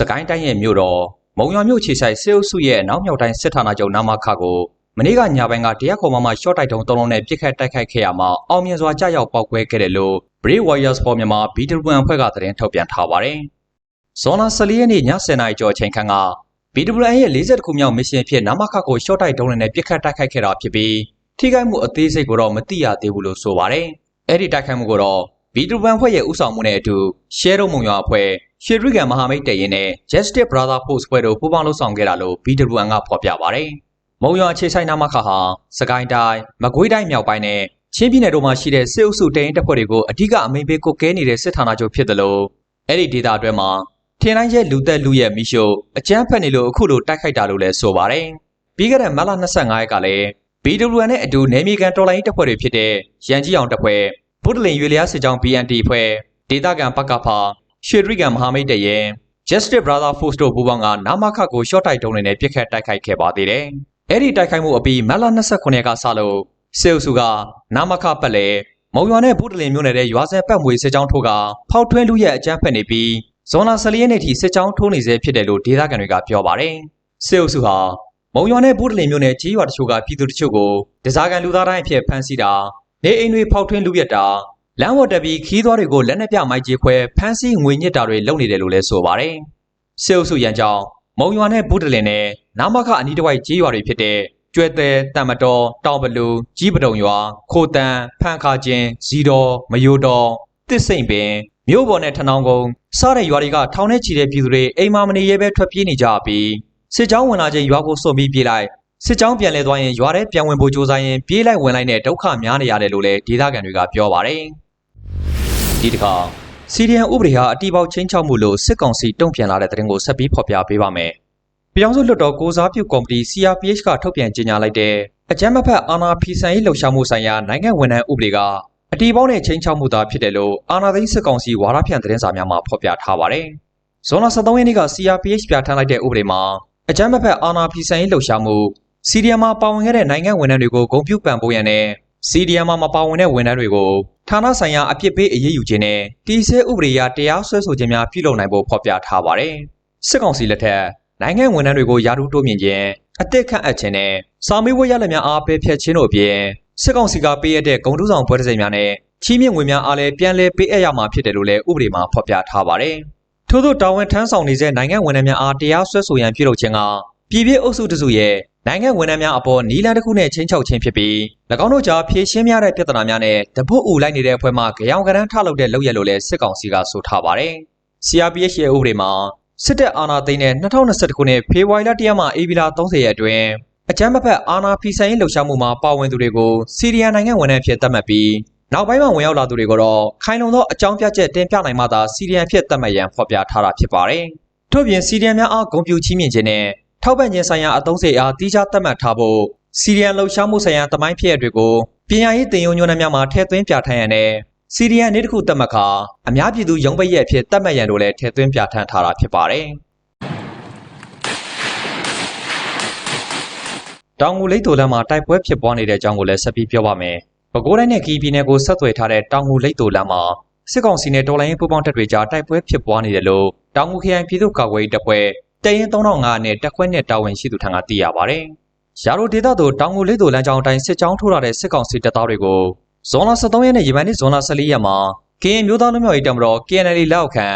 စကိုင်းတိုင်းရဲ့မြို့တော်မုံရွာမြို့ခြေဆိုင်စေအုပ်စုရဲ့နောက်မြောက်တိုင်းစစ်ဌာနချုပ်နာမခကိုမနေ့ကညပိုင်းကတရားခေါ်မှမှရှော့တိုက်တုံးသုံးလုံးနဲ့ပြစ်ခတ်တိုက်ခိုက်ခဲ့ရမှာအောင်မြင်စွာကြားရောက်ပောက်ကွဲခဲ့တယ်လို့ Brave Warriors for Myanmar BW1 အဖွဲ့ကသတင်းထုတ်ပြန်ထားပါတယ်။ဇွန်လ14ရက်နေ့ည10:00နာရီကျော်အချိန်ခန့်က BW1 ရဲ့40ခုမြောက်မစ်ရှင်ဖြစ်နာမခကိုရှော့တိုက်တုံးနဲ့ပြစ်ခတ်တိုက်ခိုက်ခဲ့တာဖြစ်ပြီးထိခိုက်မှုအသေးစိတ်ကိုတော့မသိရသေးဘူးလို့ဆိုပါတယ်။အဲ့ဒီတိုက်ခိုက်မှုကိုတော့ B2 ဖွဲ့ရဲ့ဥဆောင်မှုနဲ့အတူ Share မုံရွာအဖွဲ့ရှေရီကန်မဟာမိတ်တရင်နဲ့ Justice Brother Force ဖွဲ့တို့ပူးပေါင်းလှုပ်ဆောင်ခဲ့တာလို့ B2 ကဖော်ပြပါတယ်။မုံရွာအခြေဆိုင်နာမခဟာစကိုင်းတိုင်းမကွေးတိုင်းမြောက်ပိုင်းနဲ့ချင်းပြည်နယ်တို့မှာရှိတဲ့စစ်အုပ်စုတရင်တပ်ဖွဲ့တွေကိုအ धिक အမိန်ပေးကုတ်ကဲနေတဲ့စစ်ဌာနချုပ်ဖြစ်တယ်လို့အဲ့ဒီဒေသအတွင်းမှာထင်းတိုင်းရဲ့လူသက်လူရဲ့မိရှုအကြမ်းဖက်နေလို့အခုလိုတိုက်ခိုက်တာလို့လည်းဆိုပါတယ်။ပြီးခဲ့တဲ့မတ်လ25ရက်ကလည်း BWN နဲ့အတူနေမီကန်တော်လိုင်းတပ်ဖွဲ့တွေဖြစ်တဲ့ရန်ကြီးအောင်တပ်ဖွဲ့ ဗုဒ္ဓလင်ရွေလျားစစ်ကြောင်း BNT ဖွဲ့ဒေသခံပကဖာရွှေရိကန်မဟာမိတ်တရင် Justice Brother Force တို့ပူးပေါင်းကနာမခကိုရှော့တိုက်တုံးနဲ့ပြစ်ခတ်တိုက်ခိုက်ခဲ့ပါသေးတယ်။အဲ့ဒီတိုက်ခိုက်မှုအပြီးမတ်လ29ရက်ကစလို့စေအုပ်စုကနာမခပတ်လေမုံရွာနဲ့ဗုဒ္ဓလင်မြို့နယ်တဲ့ရွာစဲပတ်မွေစစ်ကြောင်းထိုးကဖောက်ထွင်းလူရဲ့အကြမ်းဖက်နေပြီးဇွန်လ14ရက်နေ့ထိစစ်ကြောင်းထိုးနေစေဖြစ်တယ်လို့ဒေသခံတွေကပြောပါတယ်။စေအုပ်စုဟာမုံရွာနဲ့ဗုဒ္ဓလင်မြို့နယ်ကြီးရွာတချို့ကပြည်သူတချို့ကိုဒဇာကန်လူသားတိုင်းအဖြစ်ဖမ်းဆီးတာ နေအိမ်တွေဖောက်ထွင်းလူရက်တာလမ်းဝတ်တက်ပြီးခီးသွားတွေကိုလက်နက်ပြမိုက်ကြီးခွဲဖမ်းဆီးငွေညစ်တာတွေလုပ်နေတယ်လို့လည်းဆိုပါတယ်။စေအုပ်စုရန်ကြောင်မုံရွာနဲ့ဗုဒ္ဓလင်နဲ့နာမခအနီးတစ်ဝိုက်ကြီးရွာတွေဖြစ်တဲ့ကျွဲသေးတံမတော်တောင်ဘလူကြီးပတုံရွာခိုတန်ဖန်ခါချင်းဇီတော်မယိုတော်တစ်စိမ့်ပင်မြို့ပေါ်နဲ့ထနောင်းကုန်းစားတဲ့ရွာတွေကထောင်ထဲချီတဲ့ပြည်သူတွေအိမ်မမနေရဲပဲထွက်ပြေးနေကြပြီးစစ်ကြောင်းဝင်လာခြင်းရွာကိုစွန့်ပြီးပြေးလိုက် စစ်ကြောင်းပြန်လဲသွားရင်ရွာထဲပြန်ဝင်ဖို့ကြိုးစားရင်ပြေးလိုက်ဝင်လိုက်နဲ့ဒုက္ခများနေရတယ်လို့လည်းဒေသခံတွေကပြောပါတယ်ဒီတစ်ခါစီရီယန်ဥပဒေဟာအတီးပေါက်ချင်းချောက်မှုလို့စစ်ကောင်စီတုံ့ပြန်လာတဲ့တဲ့ရင်ကိုဆက်ပြီးဖော်ပြပေးပါမယ်။ပြောင်းစုလွတ်တော်ကိုစားပြုကော်မတီ CRPH ကထုတ်ပြန်ကြေညာလိုက်တဲ့အကြမ်းမဖက်အာဏာဖီဆန်ရေးလှုပ်ရှားမှုဆိုင်ရာနိုင်ငံဝန်ထမ်းဥပဒေကအတီးပေါက်နဲ့ချင်းချောက်မှုသာဖြစ်တယ်လို့အာဏာသိမ်းစစ်ကောင်စီဝါဒဖြန့်သတင်းစာများမှာဖော်ပြထားပါတယ်။ဇွန်လ23ရက်နေ့က CRPH ပြဋ္ဌာန်းလိုက်တဲ့ဥပဒေမှာအကြမ်းမဖက်အာဏာဖီဆန်ရေးလှုပ်ရှားမှု စီရီယမ်မှာပါဝင်ခဲ့တဲ့နိုင်ငံဝန်ထမ်းတွေကိုဂုဏ်ပြုပံ့ပိုးရန်နဲ့စီဒီယမ်မှာမပါဝင်တဲ့ဝန်ထမ်းတွေကိုဌာနဆိုင်ရာအပြစ်ပေးအရေးယူခြင်းနဲ့တီးဆဲဥပဒေအရတရားစွဲဆိုခြင်းများပြုလုပ်နိုင်ဖို့ဖော်ပြထားပါတယ်။စစ်ကောင်စီလက်ထက်နိုင်ငံဝန်ထမ်းတွေကိုယာတုတိုးမြင့်ခြင်းအသက်ခန့်အပ်ခြင်းနဲ့စာမေးပွဲရလဒ်များအားပေးဖျက်ခြင်းတို့အပြင်စစ်ကောင်စီကပေးရတဲ့ဂုံတူးဆောင်ဘွဲတစိများနဲ့ချီးမြှင့်ငွေများအားလည်းပြန်လည်ပေးအပ်ရမှာဖြစ်တယ်လို့လည်းဥပဒေမှာဖော်ပြထားပါတယ်။ထို့သောတာဝန်ထမ်းဆောင်နေတဲ့နိုင်ငံဝန်ထမ်းများအားတရားစွဲဆိုရန်ပြုလုပ်ခြင်းက ပြည်ပြည့်အုပ်စုတစုရဲ့နိုင်ငံဝန်ထမ်းများအပေါ်နီလန်တစ်ခုနဲ့ချင်းချောက်ခြင်းဖြစ်ပြီး၎င်းတို့ကြားဖြည့်ရှင်းများတဲ့ပြဿနာများနဲ့တပုတ်အူလိုက်နေတဲ့အဖွဲ့မှကြောင်ကရန်ထလုပ်တဲ့လုပ်ရလို့လည်းစစ်ကောင်စီကဆိုထားပါတယ်။ CRPH ရဲ့ဥပဒေမှာစစ်တပ်အာဏာသိမ်းတဲ့2021ခုနှစ်ဖေဖော်ဝါရီလ1ရက်မှဧပြီလ30ရက်အတွင်းအကြမ်းမဖက်အာဏာဖီဆိုင်ရေးလှုပ်ရှားမှုမှာပါဝင်သူတွေကိုစီရီယန်နိုင်ငံဝန်ထမ်းဖြစ်သတ်မှတ်ပြီးနောက်ပိုင်းမှာဝင်ရောက်လာသူတွေကိုတော့ခိုင်လုံသောအကြောင်းပြချက်တင်ပြနိုင်မှသာစီရီယန်ဖြစ်သတ်မှတ်ရန်ဖော်ပြထားတာဖြစ်ပါတယ်။ထို့ပြင်စီရီယန်များအားဂုဏ်ပြုချီးမြှင့်ခြင်းနဲ့ ထောက်ပံ့ခြင်းဆိုင်ရာအသုံးစရိတ်အားတိကျသတ်မှတ်ထားဖို့စီရီယန်လှုပ်ရှားမှုဆိုင်ရာတမိုင်းဖြစ်ရတွေကိုပညာရေးတင်ယုံညွှန်းနှံများမှာထည့်သွင်းပြဋ္ဌာန်းရန်နဲ့စီရီယန်နေ့တစ်ခုသတ်မှတ်ခါအများပြည်သူရုံးပိတ်ရက်အဖြစ်သတ်မှတ်ရန်တို့လည်းထည့်သွင်းပြဋ္ဌာန်းထားတာဖြစ်ပါတယ်။တောင်ငူလိတ်တိုလမ်းမှာတိုက်ပွဲဖြစ်ပွားနေတဲ့အကြောင်းကိုလည်းဆက်ပြီးပြောပါမယ်။ပဲခူးတိုင်းနဲ့ကီပြည်နယ်ကိုဆက်သွယ်ထားတဲ့တောင်ငူလိတ်တိုလမ်းမှာစစ်ကောင်စီနဲ့တော်လိုင်းရေးပူးပေါင်းတပ်တွေကြားတိုက်ပွဲဖြစ်ပွားနေတယ်လို့တောင်ငူခရိုင်ပြည်သူ့ကာကွယ်ရေးတပ်ဖွဲ့ တရင်3005နဲ့တက်ခွဲနဲ့တာဝန်ရှိသူထံကသိရပါဗျ။ရာရိုဒေသသို့တောင်ငူလေးတို့လမ်းကြောင်းအတိုင်းစစ်ကြောင်းထိုးလာတဲ့စစ်ကောင်စီတပ်သားတွေကိုဇွန်လ23ရက်နေ့ရမန်နေ့ဇွန်လ14ရက်မှာကရင်မျိုးသားလူမျိုးရေးတပ်မတော် KNL လက်အောက်ခံ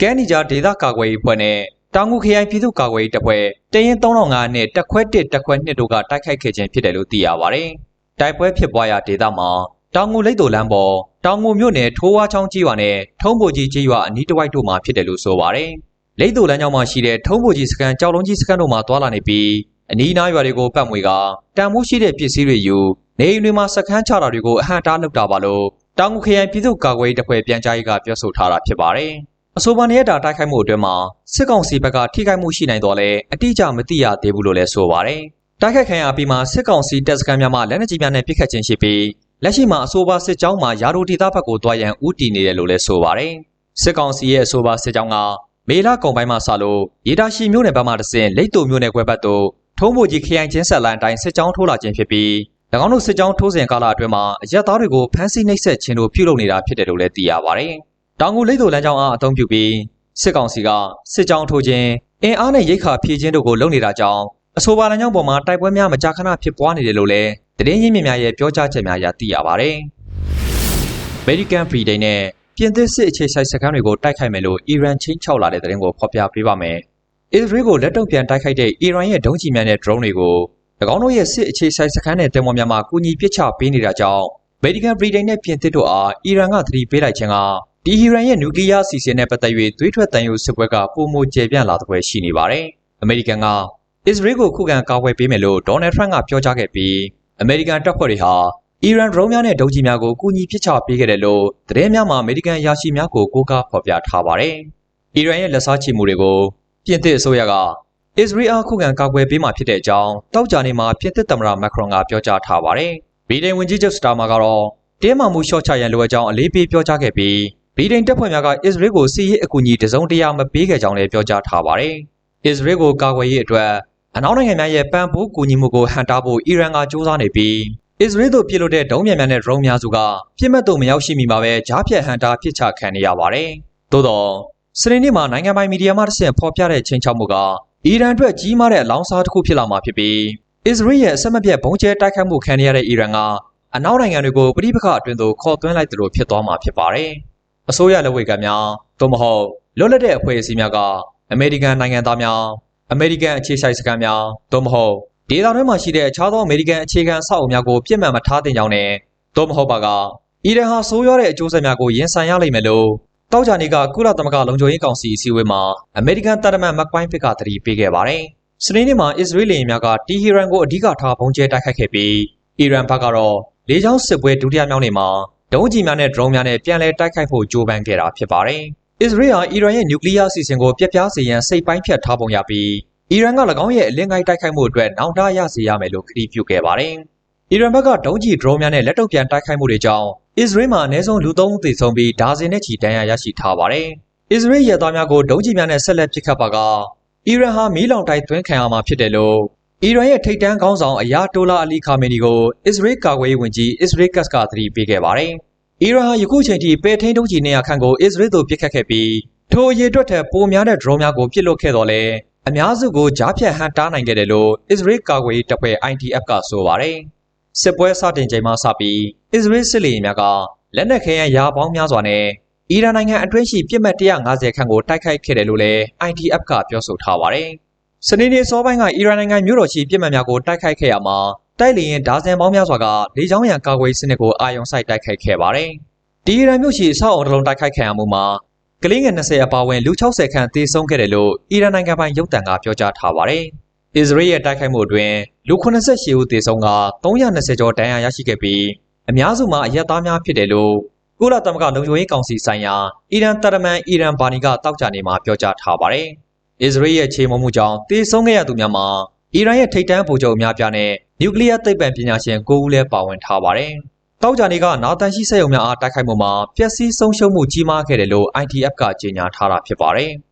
ကဲနီဂျာဒေသကာကွယ်ရေးအဖွဲ့နဲ့တောင်ငူခရိုင်ပြည်သူ့ကာကွယ်ရေးတပ်ဖွဲ့တရင်3005နဲ့တက်ခွဲ1တက်ခွဲ2တို့ကတိုက်ခိုက်ခဲ့ခြင်းဖြစ်တယ်လို့သိရပါဗျ။တိုက်ပွဲဖြစ်ပွားရာဒေသမှာတောင်ငူလိတ်တို့လမ်းပေါ်တောင်ငူမြို့နယ်ထိုးဝါချောင်းကြီးရွာနဲ့ထုံးပိုကြီးကြီးရွာအနီးတစ်ဝိုက်တို့မှာဖြစ်တယ်လို့ဆိုပါတယ်။ လိတ်တူလမ်းကြောင်းမှာရှိတဲ့ထုံးဖို့ကြီးစကန်ကြောက်လုံးကြီးစကန်တို့မှာတွာလာနေပြီးအနီးနားရွာတွေကိုပတ်မွေကတန်မိုးရှိတဲ့ပစ္စည်းတွေယူနေအိမ်တွေမှာစခန်းချတာတွေကိုအဟန့်တားလုပ်တာပါလို့တောင်ငူခရိုင်ပြည်သူ့ကာကွယ်ရေးတပ်ဖွဲ့ပြန်ကြားရေးကပြောဆိုထားတာဖြစ်ပါတယ်။အဆိုပါနေရတာတိုက်ခိုက်မှုအတွင်းမှာစစ်ကောင်စီဘက်ကထိခိုက်မှုရှိနိုင်တော့လဲအတိအကျမသိရသေးဘူးလို့လည်းဆိုပါတယ်။တိုက်ခိုက်ခံရပြီးမှစစ်ကောင်စီတပ်စခန်းများမှလက်နက်ကြီးများနဲ့ပစ်ခတ်ခြင်းရှိပြီးလက်ရှိမှာအဆိုပါစစ်ကြောင်းမှာယာရိုဒေသဘက်ကိုတွားရန်ဦးတည်နေတယ်လို့လည်းဆိုပါတယ်။စစ်ကောင်စီရဲ့အဆိုပါစစ်ကြောင်းက မေလကုံပိုင်းမှာစလို့ရေတာရှိမြို့နယ်ဘက်မှတဆင့်လိတ်တူမြို့နယ်ခွဲဘက်သို့ထုံးဖို့ကြီးခရိုင်ချင်းဆက်လန်တိုင်းစစ်ကြောင်းထိုးလာခြင်းဖြစ်ပြီး၎င်းတို့စစ်ကြောင်းထိုးစဉ်ကာလအတွင်းမှာအရက်သားတွေကိုဖမ်းဆီးနှိပ်စက်ခြင်းတို့ပြုလုပ်နေတာဖြစ်တယ်လို့လည်းသိရပါတယ်။တောင်ငူလိတ်တူလမ်းကြောင်းအားအသုံးပြုပြီးစစ်ကောင်စီကစစ်ကြောင်းထိုးခြင်းအင်အားနဲ့ရိတ်ခါဖြည့်ခြင်းတို့ကိုလုပ်နေတာကြောင့်အဆိုပါလမ်းကြောင်းပေါ်မှာတိုက်ပွဲများမကြာခဏဖြစ်ပွားနေတယ်လို့လည်းသတင်းရင်းမြစ်များရဲ့ပြောကြားချက်များအရသိရပါတယ်။ American Britain နဲ့ ပြင်သစ်စစ်အခြေစိုက်စခန်းတွေကိုတိုက်ခိုက်မယ်လို့အီရန်ချင်းချောက်လာတဲ့သတင်းကိုဖော်ပြပေးပါမယ်။အစ္စရေးကိုလက်တုံ့ပြန်တိုက်ခိုက်တဲ့အီရန်ရဲ့ဒုံးကျည်များနဲ့ drone တွေကို၎င်းတို့ရဲ့စစ်အခြေစိုက်စခန်းနဲ့တင်ပေါ်များမှာကူညီပစ်ချပေးနေတာကြောင့် American Britain နဲ့ပြင်သစ်တို့အားအီရန်ကသတိပေးလိုက်ခြင်းကဒီအီရန်ရဲ့နျူကလ িয়ার အစီအစဉ်နဲ့ပတ်သက်၍သွေးထွက်တန်ယိုစစ်ပွဲကပုံမကျေပြန့်လာတဲ့ပွဲရှိနေပါတယ်။အမေရိကန်ကအစ္စရေးကိုခုခံကာကွယ်ပေးမယ်လို့ဒေါ်နယ်ထရန့်ကပြောကြားခဲ့ပြီးအမေရိကန်တပ်ဖွဲ့တွေဟာ အီရန်ဒရုန်းများနဲ့ဒုံးကျည်များကိုကူညီပစ်ချပေးခဲ့တယ်လို့သတင်းများမှာအမေရိကန်ရရှိများကိုကိုးကားဖော်ပြထားပါတယ်။အီရန်ရဲ့လက်စားချေမှုတွေကိုပြင်သစ်အစိုးရကအစ္စရေးအားခုခံကာကွယ်ပေးမှာဖြစ်တဲ့အကြောင်းတောက်ကြနေမှာပြင်သစ်သမ္မတမက်ခရွန်ကပြောကြားထားပါတယ်။ဗီဒင်ဝန်ကြီးချုပ်စတာမာကတော့တင်းမာမှုလျှော့ချရန်လိုအပ်ကြောင်းအလေးပေးပြောကြားခဲ့ပြီးဗီဒင်တပ်ဖွဲ့များကအစ္စရေးကိုစီးရေးအကူအညီတစုံတရာမပေးခဲ့ကြောင်းလည်းပြောကြားထားပါတယ်။အစ္စရေးကိုကာကွယ်ရေးအတွက်အနောက်နိုင်ငံများရဲ့ပံ့ပိုးကူညီမှုကိုဟန်တာဖို့အီရန်ကစ조사နေပြီး အစ္စရေးတို့ပြစ်လို့တဲ့ဒုံးမြန်မြန်နဲ့ဒရုန်းများစုကပြစ်မှတ်တို့မရောက်ရှိမီမှာပဲကြားဖြတ်ဟန်တာပစ်ချခံနေရပါတယ်။သို့တော့စနေနေ့မှာနိုင်ငံပိုင်မီဒီယာမှတစ်ဆင့်ဖော်ပြတဲ့ချင်းချောက်မှုကအီရန်အတွက်ကြီးမားတဲ့အလောင်းစားတစ်ခုဖြစ်လာမှာဖြစ်ပြီးအစ္စရေးရဲ့အဆက်မပြတ်ဘုံကျဲတိုက်ခိုက်မှုခံရတဲ့အီရန်ကအနောက်နိုင်ငံတွေကိုပြိပခအတွင်သို့ခေါ်သွင်းလိုက်သလိုဖြစ်သွားမှာဖြစ်ပါတယ်။အစိုးရလက်ဝဲကများသို့မဟုတ်လွတ်လပ်တဲ့အဖွဲ့အစည်းများကအမေရိကန်နိုင်ငံသားများအမေရိကန်အခြေစိုက်စခန်းများသို့မဟုတ် ဒေသတွင်းမှာရှိတဲ့အခြားသောအမေရိကန်အခြေခံအဆောက်အအုံများကိုပြစ်မှတ်မထားသင့်ကြောင်းနဲ့သို့မဟုတ်ပါကအီရန်ဟာဆိုးရွားတဲ့အကျိုးဆက်များကိုရင်ဆိုင်ရလိမ့်မယ်လို့တောက်ကြနေကကုလသမဂ္ဂလုံခြုံရေးကောင်စီအစည်းအဝေးမှာအမေရိကန်တပ်မန်မက်ကွိုင်းဖစ်ကသတိပေးခဲ့ပါတယ်။စနေနေ့မှာအစ္စရေးလေယာဉ်များကတီဟီရန်ကိုအဓိကထားပုံကျဲတိုက်ခိုက်ခဲ့ပြီးအီရန်ဘက်ကတော့လေကြောင်းစစ်ပွဲဒုတိယမြောက်နေ့မှာဒုံးကျည်များနဲ့ဒရုန်းများနဲ့ပြန်လည်တိုက်ခိုက်ဖို့ကြိုးပမ်းခဲ့တာဖြစ်ပါတယ်။အစ္စရေးဟာအီရန်ရဲ့နျူကလ িয়ার အစီအစဉ်ကိုပြက်ပြားစေရန်စိတ်ပိုင်းဖြတ်ထားပုံရပြီး အီရန်က၎င်းရဲ့အလင်းကိုင်းတိုက်ခိုက်မှုအတွက်နောင်တရစေရမယ်လို့ခရီးပြုခဲ့ပါတယ်။အီရန်ဘက်ကဒုံးကျည်ဒရုန်းများနဲ့လက်တုပ်ပြန်တိုက်ခိုက်မှုတွေကြောင့်အစ္စရေးမှာအနည်းဆုံးလူ၃ဦးသေဆုံးပြီးဒါဇင်နဲ့ချီဒဏ်ရာရရှိထားပါတယ်။အစ္စရေးရဲသားများကိုဒုံးကျည်များနဲ့ဆက်လက်ပစ်ခတ်ပါကအီရန်ဟာမီးလောင်တိုက်သွင်းခံရမှာဖြစ်တယ်လို့အီရန်ရဲ့ထိပ်တန်းခေါင်းဆောင်အယာတိုလာအလီခါမီနီကိုအစ္စရေးကာကွယ်ရေးဝန်ကြီးအစ္စရေးကတ်ကသတိပေးခဲ့ပါတယ်။အီရန်ဟာယခုချိန်ထိပဲထိန်းဒုံးကျည်နေရာခန့်ကိုအစ္စရေးသို့ပစ်ခတ်ခဲ့ပြီးထိုအရေးအတွက်ထက်ပိုများတဲ့ဒရုန်းများကိုပစ်လွတ်ခဲ့တော်လဲ အများစုကိုကြားဖြတ်ဟန်တားနိုင်ခဲ့တယ်လို့အစ္စရေးကာကွယ်ရေးတပ်ဖွဲ့ IDF ကဆိုပါတယ်။စစ်ပွဲစတင်ချိန်မှစပြီးအစ္စရေးစစ်လေယာဉ်များကလက်နက်ခဲယမ်းရာပေါင်းများစွာနဲ့အီရန်နိုင်ငံအတွင်းရှိပြစ်မှတ်150ခန့်ကိုတိုက်ခိုက်ခဲ့တယ်လို့လည်း IDF ကပြောဆိုထားပါတယ်။စနေနေ့စောပိုင်းကအီရန်နိုင်ငံမြို့တော်ရှိပြစ်မှတ်များကိုတိုက်ခိုက်ခဲ့ရမှာတိုက်လေရင်ဒါဇင်ပေါင်းများစွာကလေကြောင်းရန်ကာကွယ်စနစ်ကိုအာရုံစိုက်တိုက်ခိုက်ခဲ့ပါတယ်။ဒီအီရန်မြို့ရှိအဆောက်အုံတစ်လုံးတိုက်ခိုက်ခံရမှုမှာ ကလေးငယ်20အပါအဝင်လူ60ခန့်သေဆုံးခဲ့တယ်လို့အီရန်နိုင်ငံပိုင်ရုပ်သံကပြောကြားထားပါတယ်။အစ္စရေးရဲ့တိုက်ခိုက်မှုအတွင်းလူ88ဦးသေဆုံးက320ကျော်ဒဏ်ရာရရှိခဲ့ပြီးအများစုမှာအရက်သားများဖြစ်တယ်လို့ကုလသမဂ္ဂလုံခြုံရေးကောင်စီဆိုင်ရာအီရန်တာရမန်အီရန်ဘာနီကတောက်ကြနေမှာပြောကြားထားပါတယ်။အစ္စရေးရဲ့ခြေမုံမှုကြောင့်သေဆုံးခဲ့ရသူများမှာအီရန်ရဲ့ထိပ်တန်းဗိုလ်ချုပ်အများပြားနဲ့နျူကလ িয়ার သိပ္ပံပညာရှင်9ဦးလည်းပါဝင်ထားပါတယ်။ တောက်ကြနေကနာတန်ရှိစက်ရုံများအားတိုက်ခိုက်မှုမှာပျက်စီးဆုံးရှုံးမှုကြီးမားခဲ့တယ်လို့ ITF ကကြေညာထားတာဖြစ်ပါတယ်။